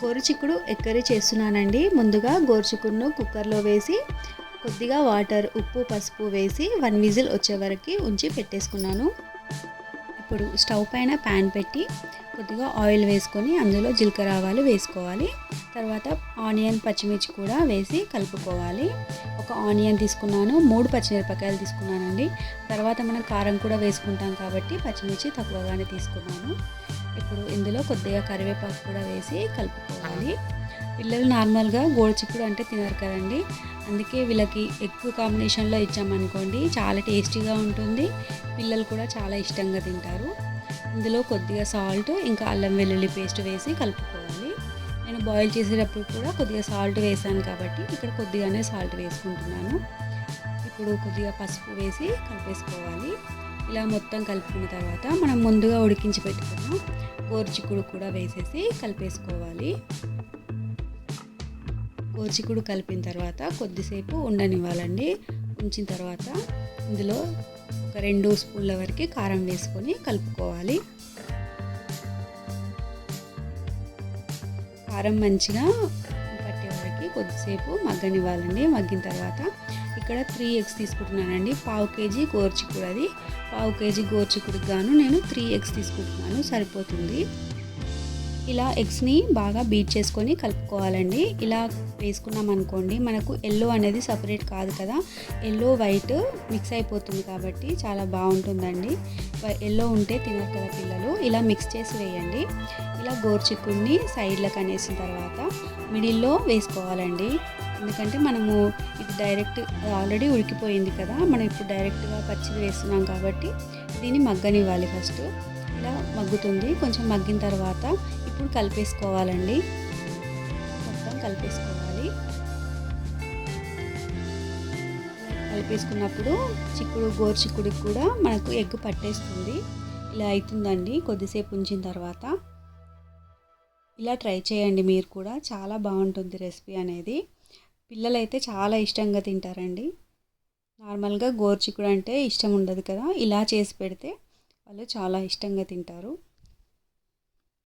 గోరుచిక్కుడు ఎక్కరి చేస్తున్నానండి? ముందుగా గోరుచిక్కుడును కుక్కర్లో వేసి కొద్దిగా వాటర్ ఉప్పు పసుపు వేసి వన్ విజిల్ వచ్చే వరకు ఉంచి పెట్టేసుకున్నాను. ఇప్పుడు స్టవ్ పైన ప్యాన్ పెట్టి కొద్దిగా ఆయిల్ వేసుకొని అందులో జీలకర్ర ఆవాలు వేసుకోవాలి. తర్వాత ఆనియన్ పచ్చిమిర్చి కూడా వేసి కలుపుకోవాలి. ఒక ఆనియన్ తీసుకున్నాను మూడు పచ్చిమిరపకాయలు తీసుకున్నానండి. తర్వాత మనం కారం కూడా వేసుకుంటాం కాబట్టి పచ్చిమిర్చి తక్కువగానే తీసుకున్నాను. ఇప్పుడు ఇందులో కొద్దిగా కరివేపాకు కూడా వేసి కలుపుకోవాలి. పిల్లలు నార్మల్గా గోడుచిక్కుడు అంటే తినరు కదండి. అందుకే వీళ్ళకి ఎక్కువ కాంబినేషన్లో ఇచ్చామనుకోండి చాలా టేస్టీగా ఉంటుంది. పిల్లలు కూడా చాలా ఇష్టంగా తింటారు. ఇందులో కొద్దిగా సాల్ట్ ఇంకా అల్లం వెల్లుల్లి పేస్ట్ వేసి కలుపుకోవాలి. నేను బాయిల్ చేసేటప్పుడు కూడా కొద్దిగా సాల్ట్ వేసాను కాబట్టి ఇక్కడ కొద్దిగానే సాల్ట్ వేసుకుంటున్నాను. ఇప్పుడు కొద్దిగా పసుపు వేసి కలిపేసుకోవాలి. ఇలా మొత్తం కలుపుకున్న తర్వాత మనం ముందుగా ఉడికించి పెట్టుకున్న కోర్చికుడు కూడా వేసేసి కలిపేసుకోవాలి. కోర్చికుడు కలిపిన తర్వాత కొద్దిసేపు ఉండనివ్వాలండి. ఉంచిన తర్వాత ఇందులో ఒక రెండు స్పూన్ల వరకు కారం వేసుకొని కలుపుకోవాలి. కారం మంచిగా పట్టే వరకు కొద్దిసేపు మగ్గనివ్వాలండి. మగ్గిన తర్వాత ఇక్కడ త్రీ ఎగ్స్ తీసుకుంటున్నానండి. పావు కేజీ గోరుచిక్కుడు అది పావు కేజీ గోరుచిక్కుడికి గాను నేను త్రీ ఎగ్స్ తీసుకుంటున్నాను సరిపోతుంది. ఇలా ఎగ్స్ని బాగా బీట్ చేసుకొని కలుపుకోవాలండి. ఇలా వేసుకున్నాం అనుకోండి మనకు ఎల్లో అనేది సపరేట్ కాదు కదా. ఎల్లో వైట్ మిక్స్ అయిపోతుంది కాబట్టి చాలా బాగుంటుందండి. ఎల్లో ఉంటే తినరు కదా పిల్లలు. ఇలా మిక్స్ చేసి వేయండి. ఇలా గోర్చిక్కుడిని సైడ్లకు అనేసిన తర్వాత మిడిల్లో వేసుకోవాలండి. ఎందుకంటే మనము ఇది డైరెక్ట్ ఆల్రెడీ ఉడికిపోయింది కదా మనం ఇప్పుడు డైరెక్ట్గా పచ్చిది వేస్తున్నాం కాబట్టి దీన్ని మగ్గనివ్వాలి ఫస్ట్ ఇలా మగ్గుతుంది. కొంచెం మగ్గిన తర్వాత ఇప్పుడు కలిపేసుకోవాలండి. మొత్తం కలిపేసుకోవాలి. కలిపేసుకున్నప్పుడు చిక్కుడు గోరు చిక్కుడికి కూడా మనకు ఎగ్ పట్టేస్తుంది. ఇలా అవుతుందండి కొద్దిసేపు ఉంచిన తర్వాత. ఇలా ట్రై చేయండి మీరు కూడా. చాలా బాగుంటుంది రెసిపీ అనేది. పిల్లలైతే చాలా ఇష్టంగా తింటారండి. నార్మల్గా గోరుచిక్కుడు అంటే ఇష్టం ఉండదు కదా ఇలా చేసి పెడితే వాళ్ళు చాలా ఇష్టంగా తింటారు.